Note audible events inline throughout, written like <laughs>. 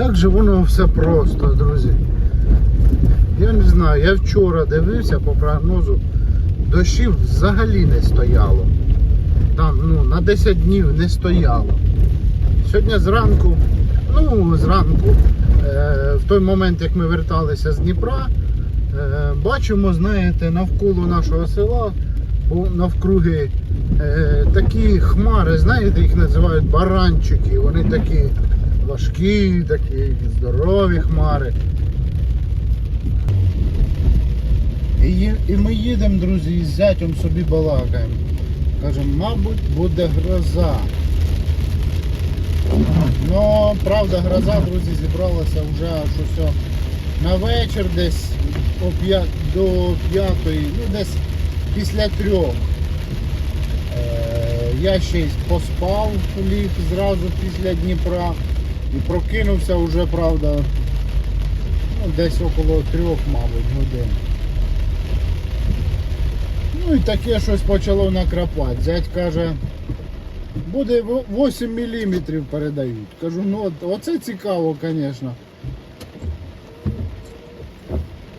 Як же воно все просто, друзі. Я не знаю, я вчора дивився по прогнозу, дощів взагалі не стояло. Там ну, на 10 днів не стояло. Сьогодні зранку, ну зранку, е, в той момент, як ми верталися з Дніпра, е, бачимо, знаєте, навколо нашого села, навкруги е, такі хмари, знаєте, їх називають баранчики. Вони такі важкі, такі здорові хмари. І, і ми їдемо, друзі, із зятем собі балакаємо. Кажемо, мабуть, буде гроза. Ну, правда, гроза, друзі, зібралася вже усе на вечір десь до п'ятої, ну десь після трьох. Е, я ще й поспав ліг зразу після Дніпра і прокинувся вже, правда, ну, десь около трьох, мабуть, годин. Ну і таке щось почало накрапати. Зять каже, буде 8 мм передають. Кажу, ну оце цікаво, звісно.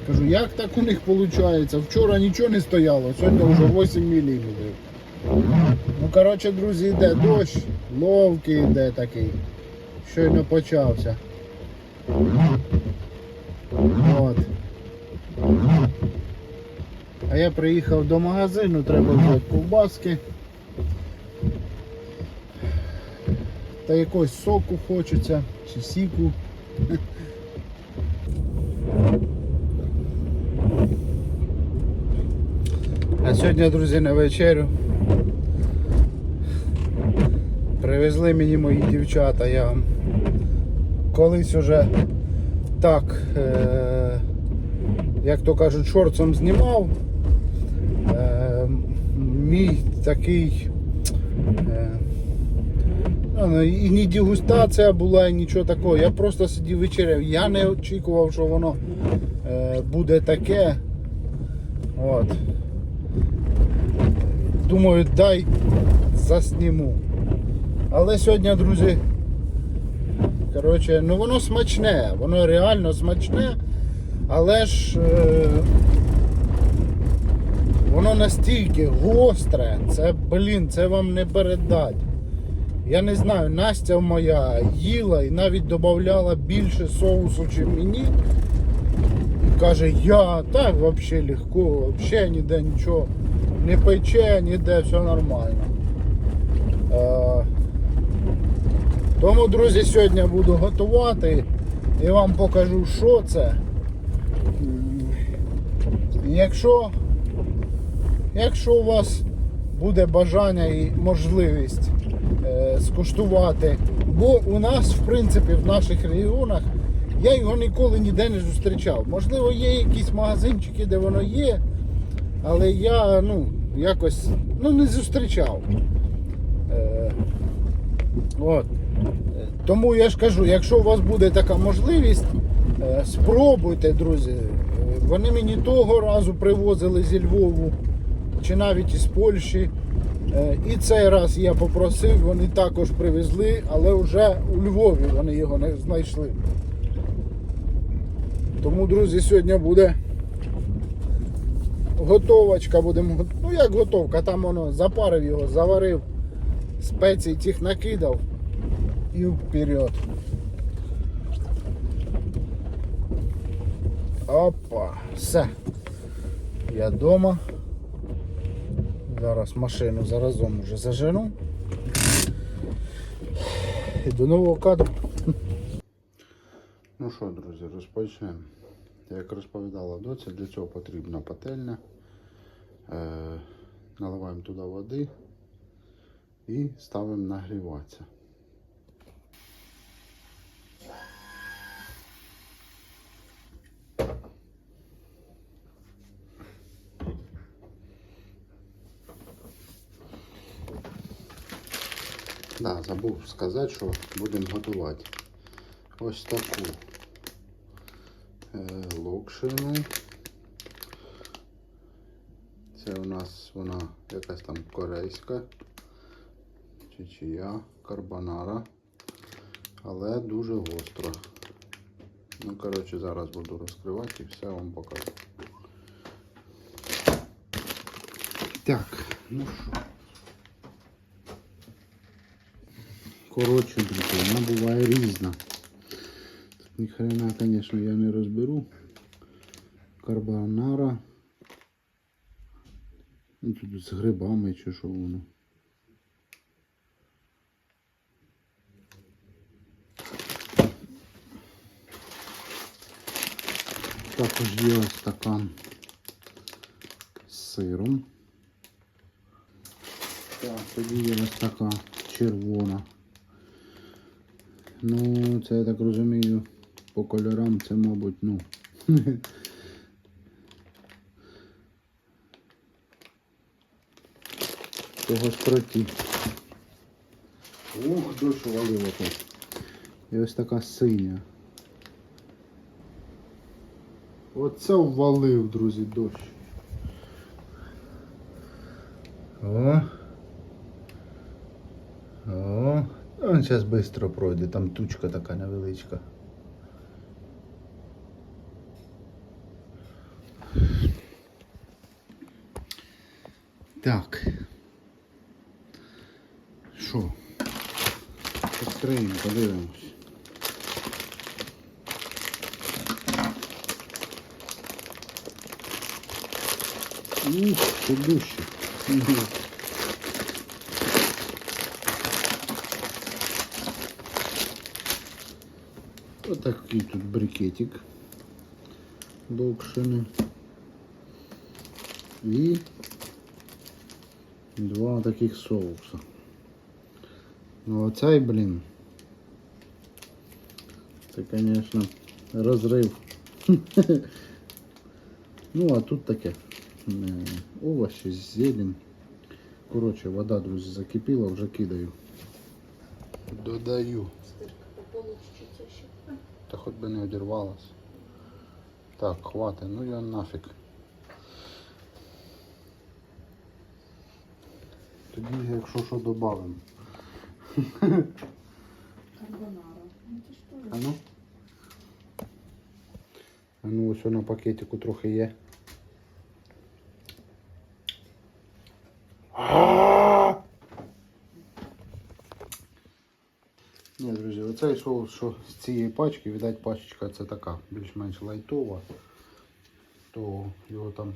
Кажу, як так у них виходить? Вчора нічого не стояло, сьогодні вже 8 мм. Ну, коротше, друзі, йде дощ, ловкий йде такий. Щойно почався. От. А я приїхав до магазину, треба взяти ковбаски. Та якогось соку хочеться, чи сіку. А сьогодні, друзі, на вечерю привезли мені мої дівчата. Я вам колись уже так, е- як то кажуть, шорцом знімав. Е, мій такий. Е, ну, і не дегустація була, і нічого такого. Я просто сидів вечеряв. Я не очікував, що воно е, буде таке. От. Думаю, дай засніму. Але сьогодні, друзі, коротше, ну воно смачне, воно реально смачне, але ж. Е, Воно настільки гостре, це, блін, це вам не передать. Я не знаю, Настя моя їла і навіть додавала більше соусу, ніж мені. І каже, я так взагалі легко, взагалі ніде нічого не пече, ніде все нормально. Е, тому, друзі, сьогодні буду готувати і вам покажу, що це. Якщо Якщо у вас буде бажання і можливість е, скуштувати, бо у нас, в принципі, в наших регіонах я його ніколи ніде не зустрічав. Можливо, є якісь магазинчики, де воно є, але я ну, якось ну, не зустрічав. Е, от. Тому я ж кажу, якщо у вас буде така можливість, е, спробуйте, друзі. Е, Вони мені того разу привозили зі Львову чи навіть із Польщі. Е, І цей раз я попросив, вони також привезли, але вже у Львові вони його не знайшли. Тому, друзі, сьогодні буде готовочка. Будемо, ну як готовка, там воно запарив його, заварив, спецій тих накидав і вперед. Опа, все. Я вдома. Зараз машину заразом уже зажену. І до нового кадру. Ну що, друзі, розпочнемо. Як розповідала доця, для цього потрібна пательня. Е, наливаємо туди води і ставимо нагріватися. Да, забув сказати, що будемо готувати ось таку е, локшину. Це у нас вона якась там корейська чи чия карбонара, але дуже гостра. Ну, коротше, зараз буду розкривати і все вам покажу. Так, ну що. Коротше, друзі, вона буває різна. Тут ніхрена, звісно, я не розберу. Карбонара. Ну, тут з грибами чи що воно. Також є ось стакан з сиром. Так, тоді є ось така червона. Ну, це я так розумію, по кольорам це, мабуть, ну. <laughs> Когось проти. Ух, дощ валило тут. І ось така синя. Оце ввалив, друзі, дощ. О. Он зараз швидко пройде, там тучка така невеличка. Так. Що? Відкриємо, подивимось. Ух, це Отакий тут брикетик локшини. І два таких соуса. Ну оцей, блін. Це, конечно, розрив. ну, а тут таке. Е, Овочі, зелень. Коротше, вода, друзі, закипіла, вже кидаю. Додаю. Получится ще. Та хоч би не одірвалась. Так, хватить, ну я нафіг. Тоді, якщо що, додамо. Карбонара. Ну А ну. А ну ось на пакетику трохи є. Друзі, соус, що з цієї пачки, видать, пачечка це така більш-менш лайтова, то його там,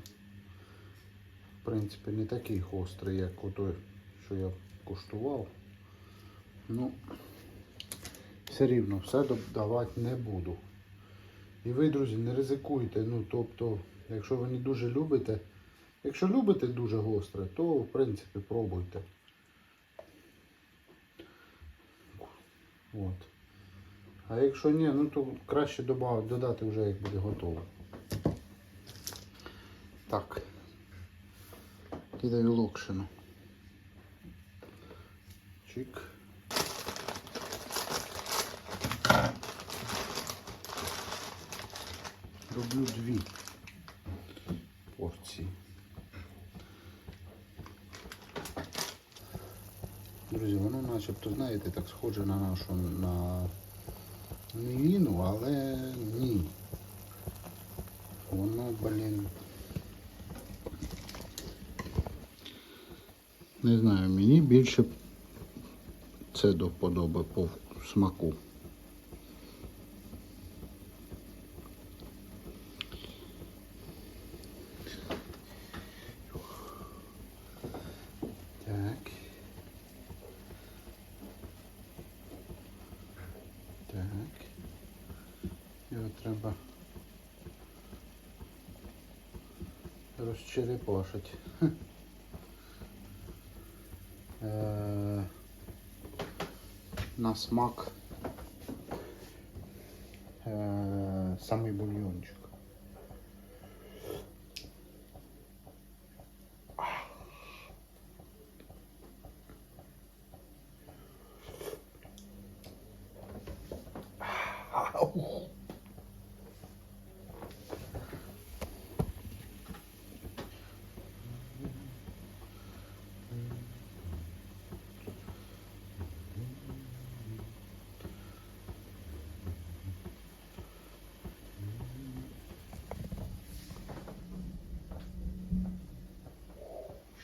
в принципі, не такий гострий, як той, що я куштував. Ну, все рівно, все додавати не буду. І ви, друзі, не ризикуйте. Ну, тобто, якщо ви не дуже любите, якщо любите дуже гостре, то в принципі пробуйте. От. А якщо ні, ну то краще додати вже як буде готово. Так. Кидаю локшину. Чик. Роблю дві порції. Друзі, воно начебто, знаєте, так схоже на нашу на мівіну, але ні. Воно, блін. Не знаю, мені більше це до вподоби по смаку. Так. Так. Його треба розчерепашити. Е, На смак е, самий бульйончик.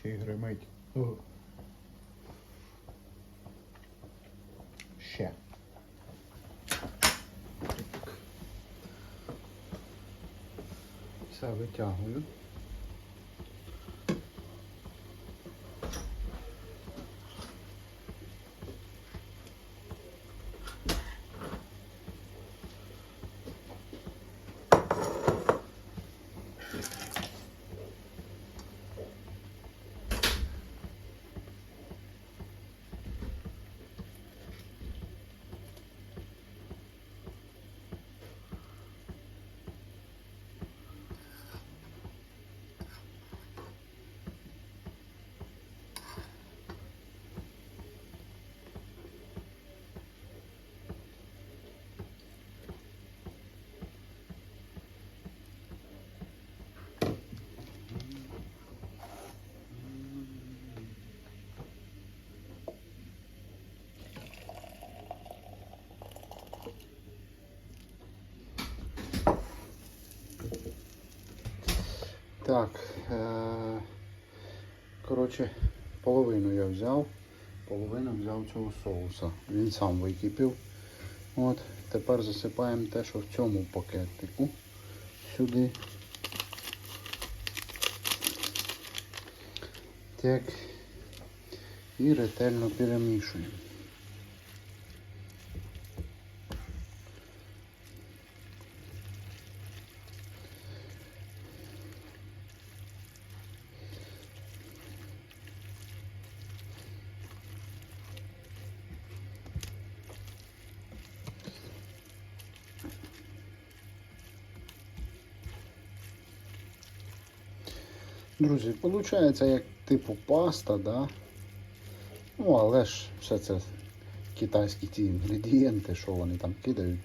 Ще й гримить. Ще. Все витягую. Так, е- коротше, половину я взяв, половину взяв цього соуса. Він сам википів. От, тепер засипаємо те, що в цьому пакетику сюди. Так. І ретельно перемішуємо. Друзі, виходить як типу паста, да? Ну, але ж все це китайські ті інгредієнти, що вони там кидають.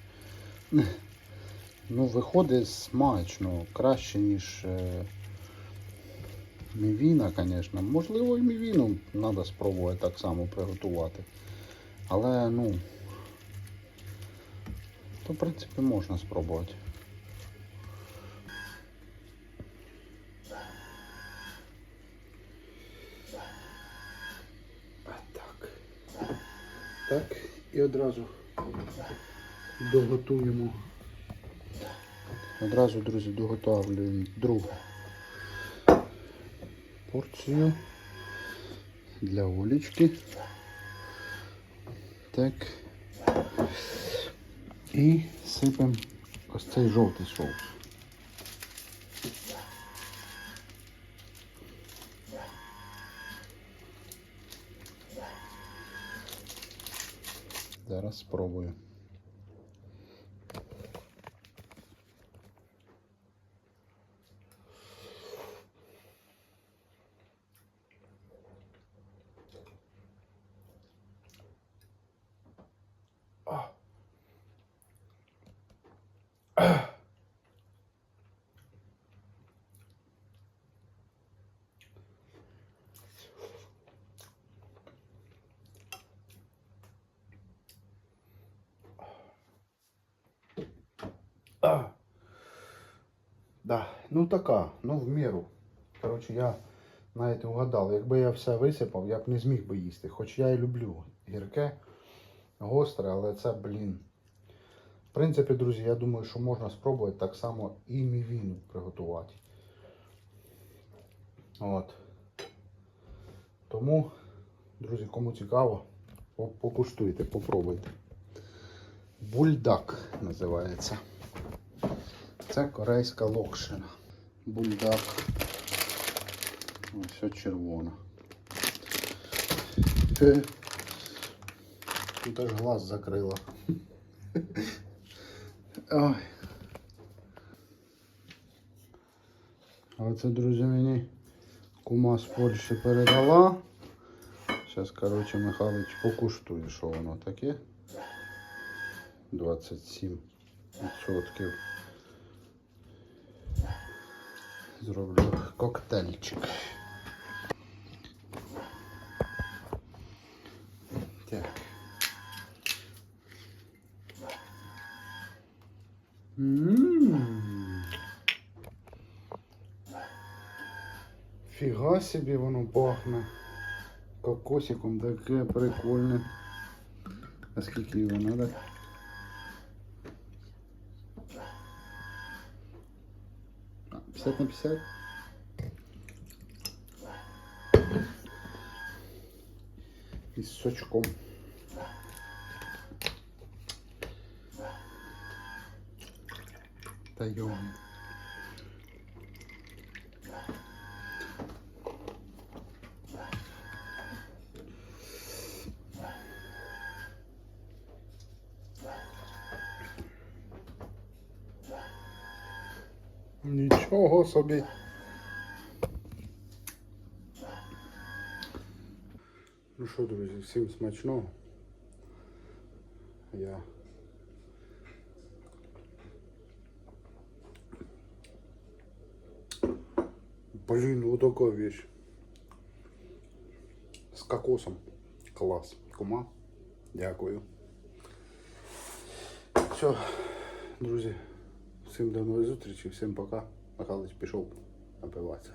Ну, виходить смачно, краще, ніж е, мівіна, звісно. Можливо, і мівіну треба спробувати так само приготувати. Але, ну, то, в принципі, можна спробувати. І одразу доготуємо. Одразу, друзі, доготовлюємо другу порцію для Олечки. Так. І сипемо ось цей жовтий соус. Зараз спробую. А. Да, ну така, ну в міру. Коротше, я навіть угадав, якби я все висипав, я б не зміг би їсти. Хоч я і люблю гірке, гостре, але це, блін. В принципі, друзі, я думаю, що можна спробувати так само і мівіну приготувати. От. Тому, друзі, кому цікаво, покуштуйте, попробуйте. Бульдак називається. Це корейська локшина. Бульдак. Ось все червона. Е. Тут аж глаз закрила. Ой. А це, друзі, мені кума з Польщі передала. Зараз, коротше, Михайлович покуштує, що воно таке. 27 Зроблю коктейльчик. Так. Ммм. Фіга собі воно пахне. Кокосиком таке прикольне. А скільки його треба? 50 на 50? І з сочком. Та собі. Ну що, друзі, всім смачного. Я Блин, вот такая вещь. З кокосом. Клас. Кума. Дякую. Все, друзі. Всім до нової зустрічі, всім пока. Михайлович пішов напиватися.